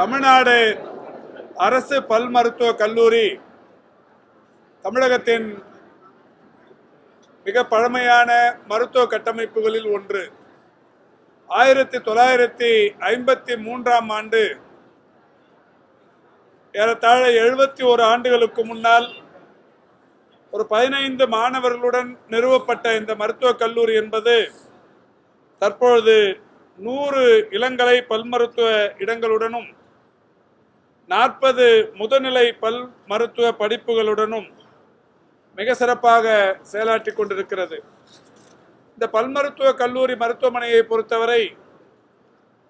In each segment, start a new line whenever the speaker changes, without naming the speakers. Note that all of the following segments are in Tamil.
தமிழ்நாடு அரசு பல் மருத்துவ கல்லூரி தமிழகத்தின் மிக பழமையான மருத்துவ கட்டமைப்புகளில் ஒன்று. ஆயிரத்தி தொள்ளாயிரத்தி ஐம்பத்தி மூன்றாம் ஆண்டு ஏறத்தாழ எழுபத்தி ஒரு ஆண்டுகளுக்கு முன்னால் ஒரு பதினைந்து மாணவர்களுடன் நிறுவப்பட்ட இந்த மருத்துவக் கல்லூரி என்பது தற்பொழுது நூறு இளங்கலை பல் மருத்துவ இடங்களுடனும் நாற்பது முதுநிலை பல் மருத்துவ படிப்புகளுடனும் மிக சிறப்பாக செயலாற்றி கொண்டிருக்கிறது. இந்த பல் மருத்துவ கல்லூரி மருத்துவமனையை பொறுத்தவரை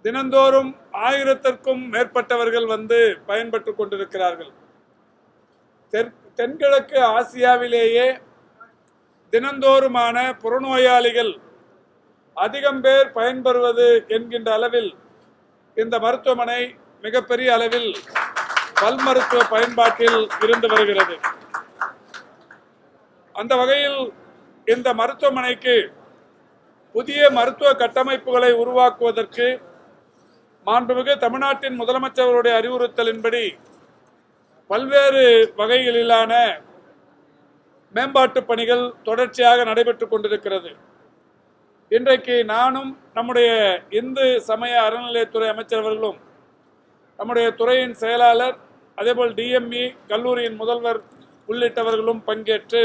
தினந்தோறும் ஆயிரத்திற்கும் மேற்பட்டவர்கள் வந்து பயன்பட்டு கொண்டிருக்கிறார்கள். தெற் தென்கிழக்கு ஆசியாவிலேயே தினந்தோறுமான புறநோயாளிகள் அதிகம் பேர் பயன்பெறுவது என்கின்ற அளவில் இந்த மருத்துவமனை மிகப்பெரிய அளவில் பல் மருத்துவ பயன்பாட்டில் இருந்து வருகிறது. அந்த வகையில் இந்த மருத்துவமனைக்கு புதிய மருத்துவ கட்டமைப்புகளை உருவாக்குவதற்கு மாண்புமிகு தமிழ்நாட்டின் முதலமைச்சர்களுடைய அறிவுறுத்தலின்படி பல்வேறு வகைகளிலான மேம்பாட்டு பணிகள் தொடர்ச்சியாக நடைபெற்றுக் கொண்டிருக்கிறது. இன்றைக்கு நானும் நம்முடைய இந்து சமய அறநிலையத்துறை அமைச்சர் அவர்களும் நம்முடைய துறையின் செயலாளர் அதேபோல் டிஎம்இ கல்லூரியின் முதல்வர் உள்ளிட்டவர்களும் பங்கேற்று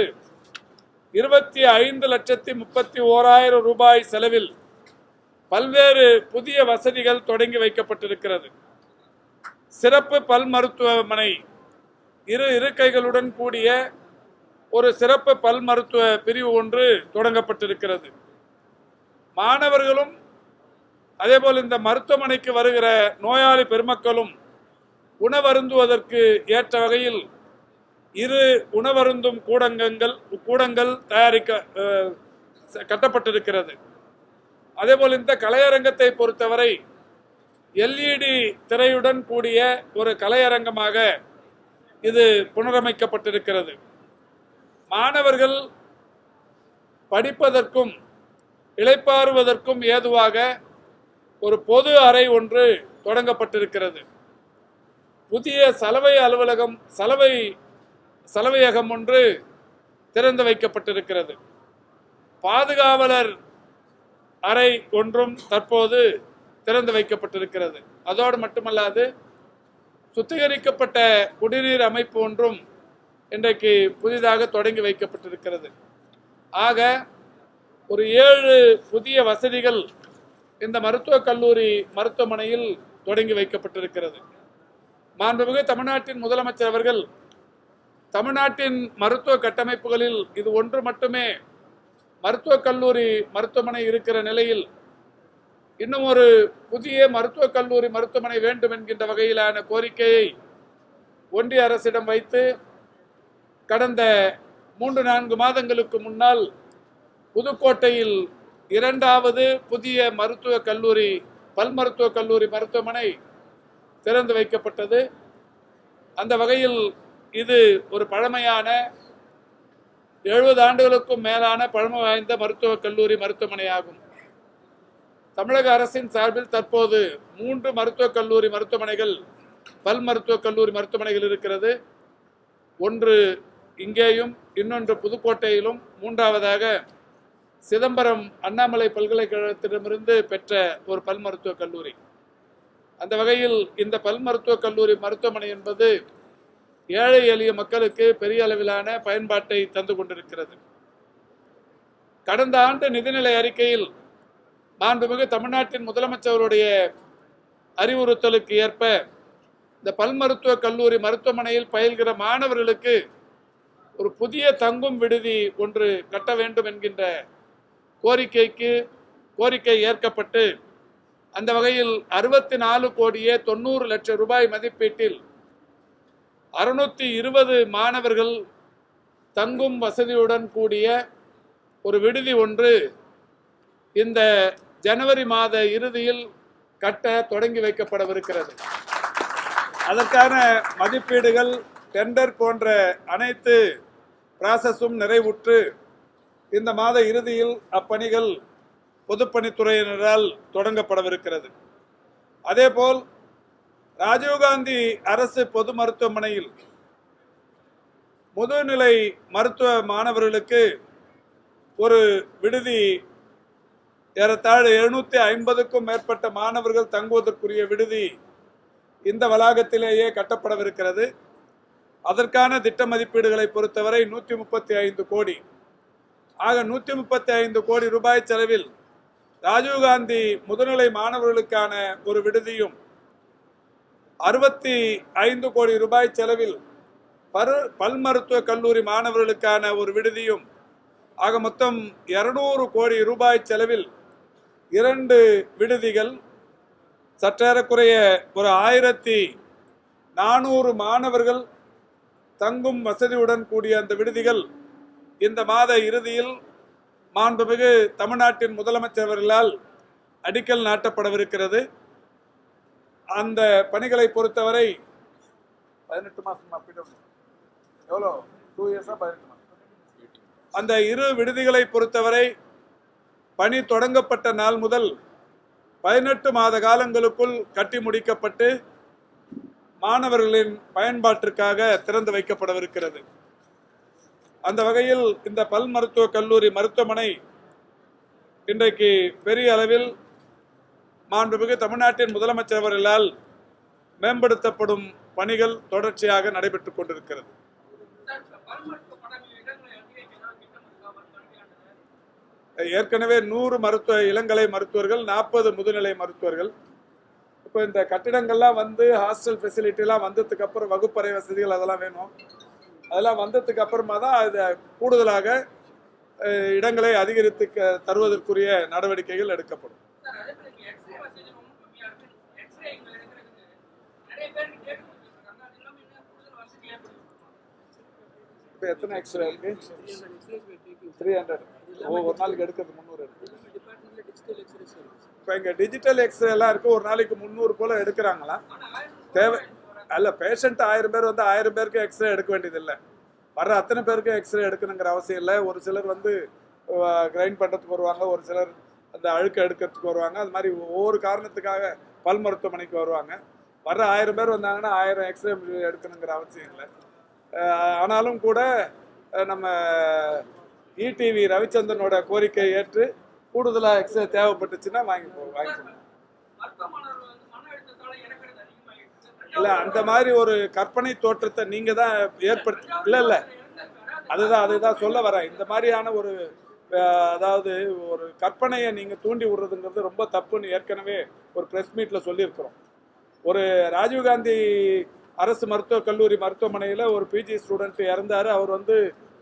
இருபத்தி ஐந்து லட்சத்தி முப்பத்தி ஓராயிரம் ரூபாய் செலவில் பல்வேறு புதிய வசதிகள் தொடங்கி வைக்கப்பட்டிருக்கிறது. சிறப்பு பல் மருத்துவமனை இரு இருக்கைகளுடன் கூடிய ஒரு சிறப்பு பல் மருத்துவ பிரிவு ஒன்று தொடங்கப்பட்டிருக்கிறது. மாணவர்களும் அதேபோல் இந்த மருத்துவமனைக்கு வருகிற நோயாளி பெருமக்களும் உணவருந்துவதற்கு ஏற்ற வகையில் இரு உணவருந்தும் கூடங்கங்கள் கூடங்கள் தயாரிக்க கட்டப்பட்டிருக்கிறது. அதேபோல் இந்த கலையரங்கத்தை பொறுத்தவரை எல்இடி திரையுடன் கூடிய ஒரு கலையரங்கமாக இது புனரமைக்கப்பட்டிருக்கிறது. மாணவர்கள் படிப்பதற்கும் இளைப்பாறுவதற்கும் ஏதுவாக ஒரு பொது அறை ஒன்று தொடங்கப்பட்டிருக்கிறது. புதிய சலவை அலுவலகம் சலவை சலவையகம் ஒன்று திறந்து வைக்கப்பட்டிருக்கிறது. பாதுகாவலர் அறை ஒன்றும் தற்போது திறந்து வைக்கப்பட்டிருக்கிறது. அதோடு மட்டுமல்லாது சுத்திகரிக்கப்பட்ட குடிநீர் அமைப்பு ஒன்றும் இன்றைக்கு புதிதாக தொடங்கி வைக்கப்பட்டிருக்கிறது. ஆக ஒரு ஏழு புதிய வசதிகள் இந்த மருத்துவக் கல்லூரி மருத்துவமனையில் தொடங்கி வைக்கப்பட்டிருக்கிறது. மாண்புமிகு தமிழ்நாட்டின் முதலமைச்சர் அவர்கள் தமிழ்நாட்டின் மருத்துவ கட்டமைப்புகளில் இது ஒன்று மட்டுமே மருத்துவக் கல்லூரி மருத்துவமனை இருக்கிற நிலையில் இன்னும் ஒரு புதிய மருத்துவக் கல்லூரி மருத்துவமனை வேண்டும் என்கின்ற வகையிலான கோரிக்கையை ஒன்றிய அரசிடம் வைத்து கடந்த மூன்று நான்கு மாதங்களுக்கு முன்னால் புதுக்கோட்டையில் இரண்டாவது புதிய மருத்துவக் கல்லூரி பல் மருத்துவக் கல்லூரி மருத்துவமனை திறந்து வைக்கப்பட்டது. அந்த வகையில் இது ஒரு பழமையான எழுபது ஆண்டுகளுக்கும் மேலான பழமை வாய்ந்த மருத்துவக் கல்லூரி மருத்துவமனையாகும். தமிழக அரசின் சார்பில் தற்போது மூன்று மருத்துவக் கல்லூரி மருத்துவமனைகள் பல் மருத்துவக் கல்லூரி மருத்துவமனைகள் இருக்கிறது. ஒன்று இங்கேயும் இன்னொன்று புதுக்கோட்டையிலும் மூன்றாவதாக சிதம்பரம் அண்ணாமலை பல்கலைக்கழகத்திடமிருந்து பெற்ற ஒரு பல் மருத்துவக் கல்லூரி. அந்த வகையில் இந்த பல் மருத்துவக் கல்லூரி மருத்துவமனை என்பது ஏழை எளிய மக்களுக்கு பெரிய அளவிலான பயன்பாட்டை தந்து கொண்டிருக்கிறது. கடந்த ஆண்டு நிதிநிலை அறிக்கையில் மாண்புமிகு தமிழ்நாட்டின் முதலமைச்சருடைய அறிவுறுத்தலுக்கு ஏற்ப இந்த பல் மருத்துவக் கல்லூரி மருத்துவமனையில் பயில்கிற மாணவர்களுக்கு ஒரு புதிய தங்கும் விடுதி ஒன்று கட்ட வேண்டும் என்கின்ற கோரிக்கைக்கு கோரிக்கை ஏற்கப்பட்டு அந்த வகையில் அறுபத்தி நாலு கோடியே தொண்ணூறு லட்சம் ரூபாய் மதிப்பீட்டில் அறுநூத்தி இருபது மாணவர்கள் தங்கும் வசதியுடன் கூடிய ஒரு விடுதி ஒன்று இந்த ஜனவரி மாத இறுதியில் கட்ட தொடங்கி வைக்கப்படவிருக்கிறது. அதற்கான மதிப்பீடுகள் டெண்டர் போன்ற அனைத்து ப்ராசஸும் நிறைவுற்று இந்த மாத இறுதியில் அப்பணிகள் பொதுப்பணித்துறையினரால் தொடங்கப்படவிருக்கிறது. அதேபோல் ராஜீவ்காந்தி அரசு பொது மருத்துவமனையில் முதுநிலை மருத்துவ மாணவர்களுக்கு ஒரு விடுதி ஏறத்தாழ் எழுநூத்தி ஐம்பதுக்கும் மேற்பட்ட மாணவர்கள் தங்குவதற்குரிய விடுதி இந்த வளாகத்திலேயே கட்டப்படவிருக்கிறது. அதற்கான திட்ட மதிப்பீடுகளை பொறுத்தவரை நூற்றி முப்பத்தி ஐந்து கோடி. ஆக நூற்றி முப்பத்தி ஐந்து கோடி ரூபாய் செலவில் ராஜீவ்காந்தி முதுநிலை மாணவர்களுக்கான ஒரு விடுதியும் அறுபத்தி ஐந்து கோடி ரூபாய் செலவில் பரு பல் மருத்துவ கல்லூரி மாணவர்களுக்கான ஒரு விடுதியும் ஆக மொத்தம் இருநூறு கோடி ரூபாய் செலவில் இரண்டு விடுதிகள். சற்றேறக்குறைய ஒரு ஆயிரத்தி நானூறு மாணவர்கள் தங்கும் வசதியுடன் கூடிய அந்த விடுதிகள் இந்த மாத இறுதியில் மாண்புமிகு தமிழ்நாட்டின் முதலமைச்சர் அவர்களால் அடிக்கல் நாட்டப்படவிருக்கிறது. அந்த பணிகளை பொறுத்தவரை பதினெட்டு மாசம் எவ்வளோ? டூ இயர்ஸா பதினெட்டு மாசம். அந்த இரு விடுதிகளை பொறுத்தவரை பணி தொடங்கப்பட்ட நாள் முதல் பதினெட்டு மாத காலங்களுக்குள் கட்டி முடிக்கப்பட்டு மாணவர்களின் பயன்பாட்டிற்காக திறந்து வைக்கப்படவிருக்கிறது. அந்த வகையில் இந்த பல் மருத்துவக் கல்லூரி மருத்துவமனை இன்றைக்கு பெரிய அளவில் மாண்புமிகு தமிழ்நாட்டின் முதலமைச்சர் அவர்களால் மேம்படுத்தப்படும் பணிகள் தொடர்ச்சியாக நடைபெற்றுக் கொண்டிருக்கிறது. ஏற்கனவே நூறு மருத்துவ இளங்கலை மருத்துவர்கள் நாற்பது முதுநிலை மருத்துவர்கள். இப்போ இந்த கட்டிடங்கள்லாம் வந்து ஹாஸ்டல் ஃபெசிலிட்டிலாம் வந்ததுக்கு அப்புறம் வகுப்பறை வசதிகள் அதெல்லாம் வேணும். அதெல்லாம் வந்ததுக்கு அப்புறமா தான் இது கூடுதலாக இடங்களை அதிகரித்து க- தருவதற்குரிய நடவடிக்கைகள் எடுக்கப்படும். இப்போ எத்தனை எக்ஸ்ரே இருக்கு? த்ரீ ஹண்ட்ரட் ஓ ஒரு நாளைக்கு எடுக்கிறது முந்நூறு இருக்கு இப்போ இங்கே டிஜிட்டல் எக்ஸ்ரே எல்லாம் இருக்கு. ஒரு நாளைக்கு முந்நூறு போல எடுக்கிறாங்களா? தேவை அல்ல பேஷண்ட் ஆயிரம் பேர் வந்து ஆயிரம் பேருக்கு எக்ஸ்ரே எடுக்க வேண்டியதில்லை. வர்ற அத்தனை பேருக்கு எக்ஸ்ரே எடுக்கணுங்கிற அவசியம் இல்லை. ஒரு சிலர் வந்து கிரைண்ட் பண்ணுறதுக்கு வருவாங்க. ஒரு சிலர் அந்த அழுக்கு எடுக்கிறதுக்கு வருவாங்க. அது மாதிரி ஒவ்வொரு காரணத்துக்காக பல் மருத்துவமனைக்கு வருவாங்க. வர்ற ஆயிரம் பேர் வந்தாங்கன்னா ஆயிரம் எக்ஸ்ரே எடுக்கணுங்கிற அவசியம் இல்லை. ஆனாலும் கூட நம்ம இடிவி ரவிச்சந்திரனோட கோரிக்கையை ஏற்று கூடுதலாக எக்ஸ்ரே தேவைப்பட்டுச்சுன்னா வாங்கி வாங்கிக்கணும் வாங்கி இல்ல அந்த மாதிரி ஒரு கற்பனை தோற்றத்தை நீங்க தான் ஏற்படுத்தி இல்ல இல்ல. அதுதான் அதுதான் சொல்ல வரேன். இந்த மாதிரியான ஒரு அதாவது ஒரு கற்பனையை நீங்க தூண்டி விடுறதுங்கிறது ரொம்ப தப்புன்னு ஏற்கனவே ஒரு பிரஸ் மீட்ல சொல்லியிருக்கிறோம். ஒரு ராஜீவ்காந்தி அரசு மருத்துவக் கல்லூரி மருத்துவமனையில் ஒரு பிஜி ஸ்டூடெண்ட் இறந்தார். அவர் வந்து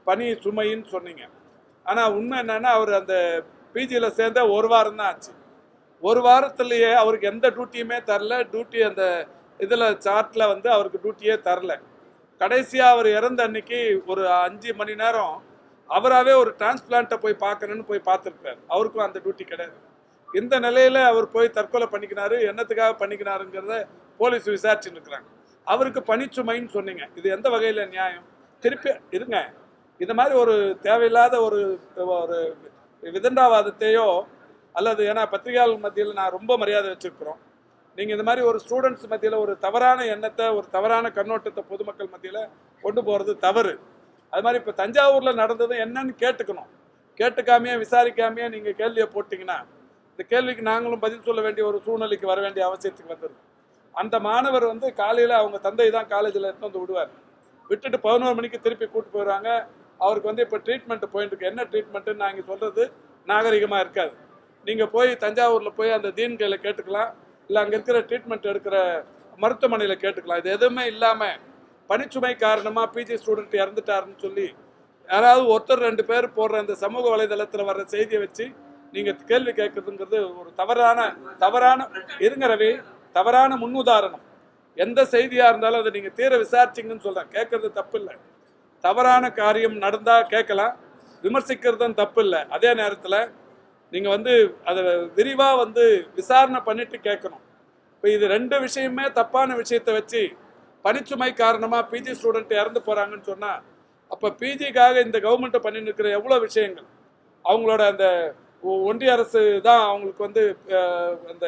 பணி சுமைன்னு சொன்னீங்க. ஆனால் உண்மை என்னன்னா அவர் அந்த பிஜியில் சேர்ந்த ஒரு வாரம் தான் ஆச்சு. ஒரு வாரத்துலேயே அவருக்கு எந்த டியூட்டியுமே தரல. டியூட்டி அந்த இதில் சார்ட்டில் வந்து அவருக்கு டியூட்டியே தரல. கடைசியாக அவர் இறந்த அன்னைக்கு ஒரு அஞ்சு மணி நேரம் அவராகவே ஒரு டிரான்ஸ்பிளான்ட்டை போய் பார்க்கணுன்னு போய் பார்த்துருக்காரு அவருக்கும் அந்த டியூட்டி கிடையாது. இந்த நிலையில் அவர் போய் தற்கொலை பண்ணிக்கினாரு. என்னத்துக்காக பண்ணிக்கினாருங்கிறத போலீஸ் விசாரிச்சுட்டு இருக்கிறாங்க. அவருக்கு பணிச்சுமைன்னு சொன்னீங்க. இது எந்த வகையில் நியாயம்? திருப்பி இருங்க. இந்த மாதிரி ஒரு தேவையில்லாத ஒரு ஒரு விதண்டாவாதத்தையோ அல்லது ஏன்னா பத்திரிகையாளர் மத்தியில் நான் ரொம்ப மரியாதை வச்சுருக்குறோம். நீங்கள் இந்த மாதிரி ஒரு ஸ்டூடெண்ட்ஸ் மத்தியில் ஒரு தவறான எண்ணத்தை ஒரு தவறான கண்ணோட்டத்தை பொதுமக்கள் மத்தியில் கொண்டு போகிறது தவறு. அது மாதிரி இப்போ தஞ்சாவூரில் நடந்தது என்னன்னு கேட்டுக்கணும். கேட்டுக்காமையே விசாரிக்காமையே நீங்கள் கேள்வியை போட்டிங்கன்னா இந்த கேள்விக்கு நாங்களும் பதில் சொல்ல வேண்டிய ஒரு சூழ்நிலைக்கு வர வேண்டிய அவசியத்துக்கு வந்துடுது அந்த மாணவர் வந்து காலையில் அவங்க தந்தை தான் காலேஜில் எடுத்து வந்து விடுவார். விட்டுட்டு பதினோரு மணிக்கு திருப்பி கூட்டு போயிடுவாங்க அவருக்கு வந்து இப்போ ட்ரீட்மெண்ட் போயிட்டுருக்கு என்ன ட்ரீட்மெண்ட்டுன்னு நாங்கள் சொல்கிறது நாகரிகமாக இருக்காது. நீங்கள் போய் தஞ்சாவூரில் போய் அந்த தீன் கேட்டுக்கலாம். இல்லை அங்கே இருக்கிற ட்ரீட்மெண்ட் எடுக்கிற மருத்துவமனையில் கேட்டுக்கலாம். இது எதுவுமே இல்லாமல் பணிச்சுமை காரணமாக பிஜி ஸ்டூடெண்ட் இறந்துட்டாருன்னு சொல்லி யாராவது ஒருத்தர் ரெண்டு பேர் போடுற இந்த சமூக வலைதளத்தில் வர்ற செய்தியை வச்சு நீங்கள் கேள்வி கேட்குறதுங்கிறது ஒரு தவறான தவறான இருங்க ரவி தவறான முன்னுதாரணம். எந்த செய்தியாக இருந்தாலும் அதை நீங்கள் தீர விசாரிச்சிங்கன்னு சொல்கிறேன் கேட்கறது தப்பு இல்லை தவறான காரியம் நடந்தால் கேட்கலாம். விமர்சிக்கிறதும் தப்பு இல்லை அதே நேரத்தில் நீங்கள் வந்து அதை விரிவாக வந்து விசாரணை பண்ணிட்டு கேட்கணும் இப்போ இது ரெண்டு விஷயமே தப்பான விஷயத்தை வச்சு பணிச்சுமை காரணமாக பிஜி ஸ்டூடெண்ட் இறந்து போகிறாங்கன்னு சொன்னால் அப்போ பிஜிக்காக இந்த கவர்மெண்ட்டை பண்ணிட்டு இருக்கிற எவ்வளோ விஷயங்கள்? அவங்களோட அந்த ஒ- ஒன்றிய அரசு தான் அவங்களுக்கு வந்து அந்த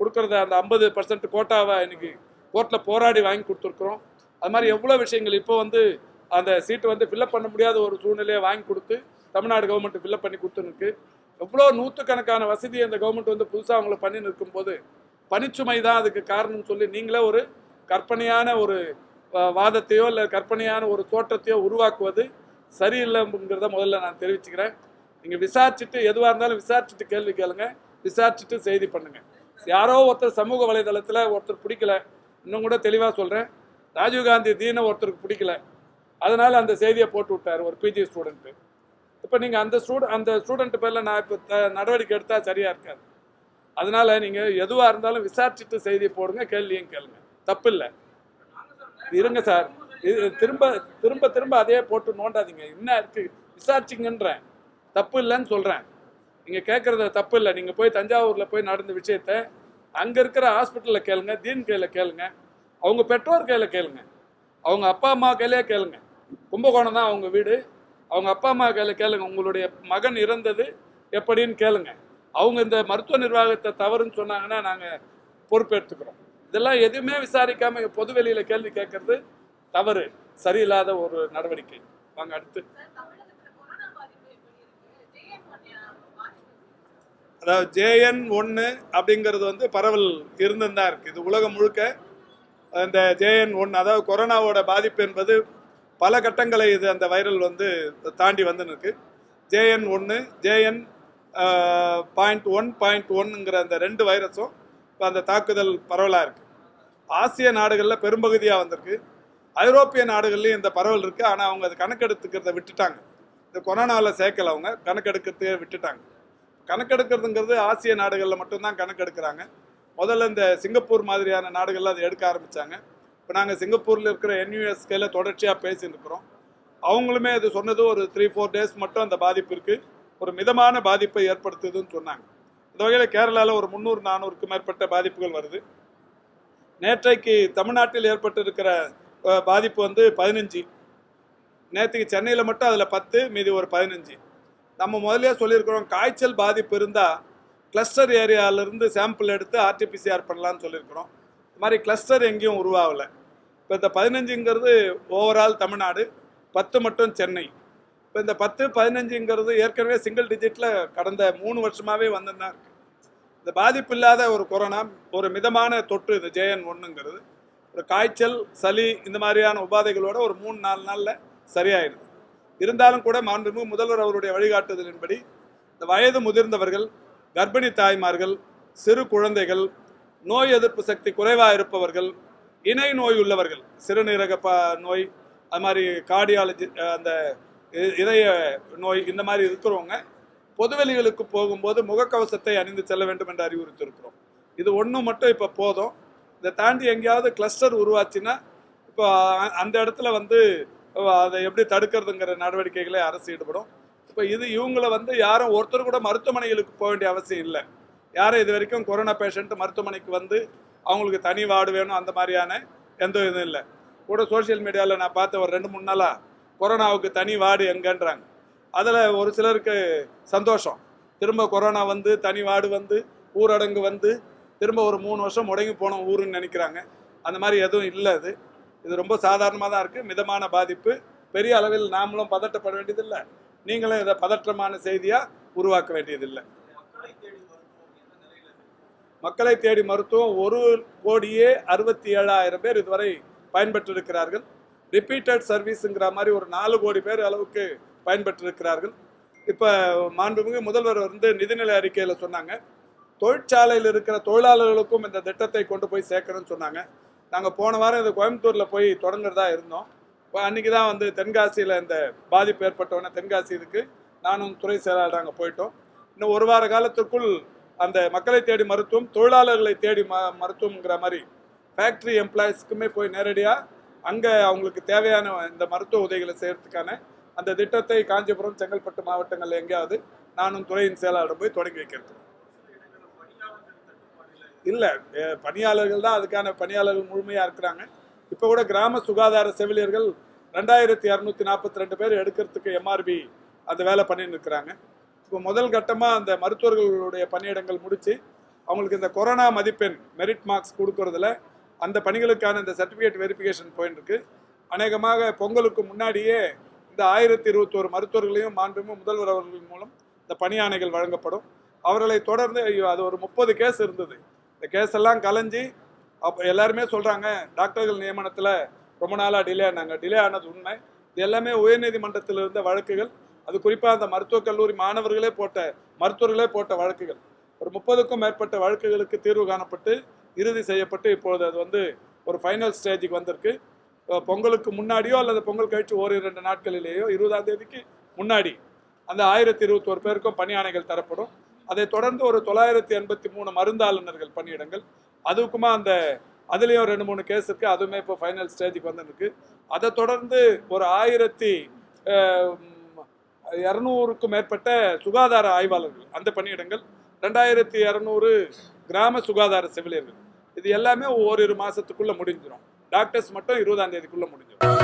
கொடுக்குறத அந்த ஐம்பது பர்சன்ட் கோட்டாவை இன்னைக்கு கோர்ட்டில் போராடி வாங்கி கொடுத்துருக்குறோம். அது மாதிரி எவ்வளோ விஷயங்கள் இப்போ வந்து அந்த சீட்டு வந்து ஃபில்லப் பண்ண முடியாத ஒரு சூழ்நிலையை வாங்கி கொடுத்து தமிழ்நாடு கவர்மெண்ட் ஃபில்லப் பண்ணி கொடுத்துருக்கு எவ்வளோ நூற்றுக்கணக்கான வசதி அந்த கவர்மெண்ட் வந்து புதுசாக அவங்களை பண்ணி நிற்கும்போது பணிச்சுமை தான் அதுக்கு காரணம்னு சொல்லி நீங்களே ஒரு கற்பனையான ஒரு வாதத்தையோ இல்லை கற்பனையான ஒரு தோற்றத்தையோ உருவாக்குவது சரியில்லைங்கிறத முதல்ல நான் தெரிவிச்சுக்கிறேன். நீங்கள் விசாரிச்சுட்டு எதுவாக இருந்தாலும் விசாரிச்சுட்டு கேள்வி கேளுங்க. விசாரிச்சுட்டு செய்தி பண்ணுங்க. யாரோ ஒருத்தர் சமூக வலைதளத்தில் ஒருத்தர் பிடிக்கல. இன்னும் கூட தெளிவாக சொல்கிறேன் ராஜீவ்காந்தி தீனை ஒருத்தருக்கு பிடிக்கல. அதனால் அந்த செய்தியை போட்டு விட்டார் ஒரு பிஜி ஸ்டூடெண்ட்டு இப்போ நீங்கள் அந்த ஸ்டூடெண்ட் அந்த ஸ்டூடெண்ட் பேரில் நான் இப்போ த- நடவடிக்கை எடுத்தால் சரியாக இருக்காது. அதனால் நீங்கள் எதுவாக இருந்தாலும் விசாரிச்சுட்டு செய்தி போடுங்க கேள்வியும் கேளுங்க. தப்பு இல்லை இருங்க சார். இது திரும்ப திரும்ப திரும்ப அதே போட்டு நோண்டாதீங்க. என்ன இருக்குது விசாரிச்சிங்கன்றேன். தப்பு இல்லைன்னு சொல்கிறேன் நீங்கள் கேட்குறது தப்பு இல்லை நீங்கள் போய் தஞ்சாவூரில் போய் நடந்த விஷயத்த அங்கே இருக்கிற ஹாஸ்பிட்டலில் கேளுங்க தீன் கையில் கேளுங்க அவங்க பெற்றோர் கையில் கேளுங்க. அவங்க அப்பா அம்மா கையிலே கேளுங்க. கும்பகோணம் தான் அவங்க வீடு. அவங்க அப்பா அம்மா கையில் கேளுங்க. உங்களுடைய மகன் இறந்தது எப்படின்னு கேளுங்க. அவங்க இந்த மருத்துவ நிர்வாகத்தை தவறுன்னு சொன்னாங்கன்னா நாங்கள் பொறுப்பேற்றுக்கிறோம் இதெல்லாம் எதுவுமே விசாரிக்காம பொது வெளியில் கேள்வி கேட்கறது தவறு. சரியில்லாத ஒரு நடவடிக்கை. வாங்க அடுத்து. அதாவது ஜேஎன் ஒன்று அப்படிங்கிறது வந்து பரவல் இருந்துன்னு தான் இருக்குது இது உலகம் முழுக்க இந்த ஜேஎன் ஒன் அதாவது கொரோனாவோட பாதிப்பு என்பது பல கட்டங்களை இது அந்த வைரல் வந்து தாண்டி வந்து இருக்கு ஜேஎன் ஒன்று ஜேஎன் பாயிண்ட் ஒன் பாயிண்ட் ஒன்னுங்கிற அந்த ரெண்டு வைரஸும் இப்போ அந்த தாக்குதல் பரவலாக இருக்குது ஆசிய நாடுகளில் பெரும்பகுதியாக வந்திருக்கு. ஐரோப்பிய நாடுகள்லையும் இந்த பரவல் இருக்குது ஆனால் அவங்க அது கணக்கெடுத்துக்கிறத விட்டுட்டாங்க. இந்த கொரோனாவில் சேர்க்கல அவங்க கணக்கெடுக்கிறதே விட்டுட்டாங்க. கணக்கெடுக்கிறதுங்கிறது ஆசிய நாடுகளில் மட்டும்தான் கணக்கெடுக்கிறாங்க. முதல்ல இந்த சிங்கப்பூர் மாதிரியான நாடுகளில் அதை எடுக்க ஆரம்பித்தாங்க இப்போ நாங்கள் சிங்கப்பூரில் இருக்கிற என்யூஎஸ்கேல தொடர்ச்சியாக பேசின்னு இருக்கிறோம் அவங்களுமே அது சொன்னது ஒரு த்ரீ ஃபோர் டேஸ் மட்டும் அந்த பாதிப்பு இருக்குது ஒரு மிதமான பாதிப்பை ஏற்படுத்துதுன்னு சொன்னாங்க. இந்த வகையில் கேரளாவில் ஒரு முந்நூறு நானூறுக்கு மேற்பட்ட பாதிப்புகள் வருது. நேற்றைக்கு தமிழ்நாட்டில் ஏற்பட்டிருக்கிற பாதிப்பு வந்து பதினஞ்சு. நேற்றுக்கு சென்னையில் மட்டும் அதில் பத்து மீதி ஒரு பதினஞ்சு. நம்ம முதலே சொல்லியிருக்கிறோம் காய்ச்சல் பாதிப்பு இருந்தால் கிளஸ்டர் ஏரியாவிலேருந்து சாம்பிள் எடுத்து ஆர்டிபிசிஆர் பண்ணலான்னு சொல்லியிருக்கிறோம். இது மாதிரி கிளஸ்டர் எங்கேயும் உருவாகலை. இப்போ இந்த பதினஞ்சுங்கிறது ஓவரால் தமிழ்நாடு பத்து மட்டும் சென்னை. இப்போ இந்த பத்து பதினஞ்சுங்கிறது ஏற்கனவே சிங்கிள் டிஜிட்டில் கடந்த மூணு வருஷமாகவே வந்துன்னு இருக்குது இருக்கு. இந்த பாதிப்பு இல்லாத ஒரு கொரோனா ஒரு மிதமான தொற்று இது ஜேஎன் ஒன்றுங்கிறது ஒரு காய்ச்சல் சளி இந்த மாதிரியான உபாதைகளோட ஒரு மூணு நாலு நாளில் சரியாயிடுது. இருந்தாலும் கூட மாண்புமிகு முதல்வர் அவருடைய வழிகாட்டுதலின்படி இந்த வயது முதிர்ந்தவர்கள் கர்ப்பிணி தாய்மார்கள் சிறு குழந்தைகள் நோய் எதிர்ப்பு சக்தி குறைவாக இருப்பவர்கள் இணை நோய் உள்ளவர்கள் சிறுநீரக ப நோய் அது மாதிரி கார்டியாலஜி அந்த இதய நோய் இந்த மாதிரி இருக்கிறவங்க பொதுவெளிகளுக்கு போகும்போது முகக்கவசத்தை அணிந்து செல்ல வேண்டும் என்று அறிவுறுத்திருக்கிறோம் இது ஒன்று மட்டும் இப்போ போதும். இதை தாண்டி எங்கேயாவது கிளஸ்டர் உருவாச்சுன்னா இப்போ அந்த இடத்துல வந்து அதை எப்படி தடுக்கிறதுங்கிற நடவடிக்கைகளை அரசு ஈடுபடும். இப்போ இது இவங்களை வந்து யாரும் ஒருத்தர் கூட மருத்துவமனைகளுக்கு போக வேண்டிய அவசியம் இல்லை. யாரும் இது வரைக்கும் கொரோனா பேஷண்ட் மருத்துவமனைக்கு வந்து அவங்களுக்கு தனி வார்டு வேணும் அந்த மாதிரியான எந்த இதுவும் இல்லை. கூட சோஷியல் மீடியாவில் நான் பார்த்த ஒரு ரெண்டு மூணு நாளாக கொரோனாவுக்கு தனி வார்டு எங்கன்றாங்க. அதில் ஒரு சிலருக்கு சந்தோஷம். திரும்ப கொரோனா வந்து தனி வார்டு வந்து ஊரடங்கு வந்து திரும்ப ஒரு மூணு வருஷம் முடங்கி போன ஊருன்னு நினைக்கிறாங்க. அந்த மாதிரி எதுவும் இல்லை அது. இது ரொம்ப சாதாரணமாக தான் இருக்குது மிதமான பாதிப்பு. பெரிய அளவில் நாமளும் பதட்டப்பட வேண்டியதில்லை. நீங்களும் இதை பதற்றமான செய்தியாக உருவாக்க வேண்டியதில்லை. மக்களை தேடி மருத்துவம் ஒரு கோடியே அறுபத்தி ஏழாயிரம் பேர் இதுவரை பயன்பெற்றிருக்கிறார்கள். ரிப்பீட்டட் சர்வீஸுங்கிற மாதிரி ஒரு நாலு கோடி பேர் அளவுக்கு பயன்பெற்றிருக்கிறார்கள். இப்போ மாண்புமிகு முதல்வர் வந்து நிதிநிலை அறிக்கையில் சொன்னாங்க. தொழிற்சாலையில் இருக்கிற தொழிலாளர்களுக்கும் இந்த திட்டத்தை கொண்டு போய் சேர்க்கணும்னு சொன்னாங்க. நாங்கள் போன வாரம் இது கோயம்புத்தூரில் போய் தொடங்குறதா இருந்தோம். இப்போ அன்றைக்கி தான் வந்து தென்காசியில் இந்த பாதிப்பு ஏற்பட்டோன்னே தென்காசி இதுக்கு நானும் துறை செயலாளர் அங்கே போயிட்டோம். இன்னும் ஒரு வார காலத்திற்குள் அந்த மக்களை தேடி மருத்துவம் தொழிலாளர்களை தேடி ம மருத்துவங்கிற மாதிரி ஃபேக்ட்ரி எம்ப்ளாயிஸ்க்குமே போய் நேரடியாக அங்கே அவங்களுக்கு தேவையான இந்த மருத்துவ உதவிகளை செய்கிறதுக்கான அந்த திட்டத்தை காஞ்சிபுரம் செங்கல்பட்டு மாவட்டங்கள் எங்கேயாவது நானும் துறையின் செயலாளர் போய் தொடங்கி வைக்கிறது. இல்லை பணியாளர்கள் தான் அதுக்கான பணியாளர்கள் முழுமையாக இருக்கிறாங்க. இப்போ கூட கிராம சுகாதார செவிலியர்கள் ரெண்டாயிரத்தி இரநூத்தி நாற்பத்தி ரெண்டு பேர் எடுக்கிறதுக்கு எம்ஆர்பி அந்த வேலை பண்ணின்னு இருக்கிறாங்க. இப்போ முதல் கட்டமாக அந்த மருத்துவர்களுடைய பணியிடங்கள் முடித்து அவங்களுக்கு இந்த கொரோனா மதிப்பெண் மெரிட் மார்க்ஸ் கொடுக்கறதுல அந்த பணிகளுக்கான இந்த சர்டிஃபிகேட் வெரிஃபிகேஷன் போயின்னு இருக்கு. அநேகமாக பொங்கலுக்கு முன்னாடியே இந்த ஆயிரத்தி இருபத்தோரு மருத்துவர்களையும் மாண்புமிகு முதல்வர் அவர்களின் மூலம் இந்த பணியாணைகள் வழங்கப்படும். அவர்களை தொடர்ந்து ஐயோ அது ஒரு முப்பது கேஸ் இருந்தது. இந்த கேஸ் எல்லாம் கலைஞ்சி அப்போ எல்லாருமே சொல்கிறாங்க டாக்டர்கள் நியமனத்தில் ரொம்ப நாளாக டிலே ஆனாங்க. டிலே ஆனது உண்மை. இது எல்லாமே உயர்நீதிமன்றத்தில் இருந்த வழக்குகள். அது குறிப்பாக அந்த மருத்துவக் கல்லூரி மாணவர்களே போட்ட மருத்துவர்களே போட்ட வழக்குகள். ஒரு முப்பதுக்கும் மேற்பட்ட வழக்குகளுக்கு தீர்வு காணப்பட்டு இறுதி செய்யப்பட்டு இப்பொழுது அது வந்து ஒரு ஃபைனல் ஸ்டேஜுக்கு வந்திருக்கு. பொங்கலுக்கு முன்னாடியோ அல்லது பொங்கல் கழிச்சு ஓரிரு ரெண்டு நாட்களிலேயோ இருபதாம் தேதிக்கு முன்னாடி அந்த ஆயிரத்தி இருபத்தோரு பேருக்கும் பணி ஆணைகள் தரப்படும். அதை தொடர்ந்து ஒரு தொள்ளாயிரத்தி எண்பத்தி மூணு மருந்தாளுநர்கள் பணியிடங்கள். அதுக்குமா அந்த அதுலேயும் ரெண்டு மூணு கேஸ் இருக்குது அதுவுமே இப்போ ஃபைனல் ஸ்டேஜுக்கு வந்துருக்கு அதை தொடர்ந்து ஒரு ஆயிரத்தி இரநூறுக்கும் மேற்பட்ட சுகாதார ஆய்வாளர்கள் அந்த பணியிடங்கள் ரெண்டாயிரத்தி இரநூறு கிராம சுகாதார செவிலியர்கள். இது எல்லாமே ஓரிரு மாசத்துக்குள்ள முடிஞ்சிடும் டாக்டர்ஸ் மட்டும் இருபதாம் தேதிக்குள்ள முடிஞ்சிடும்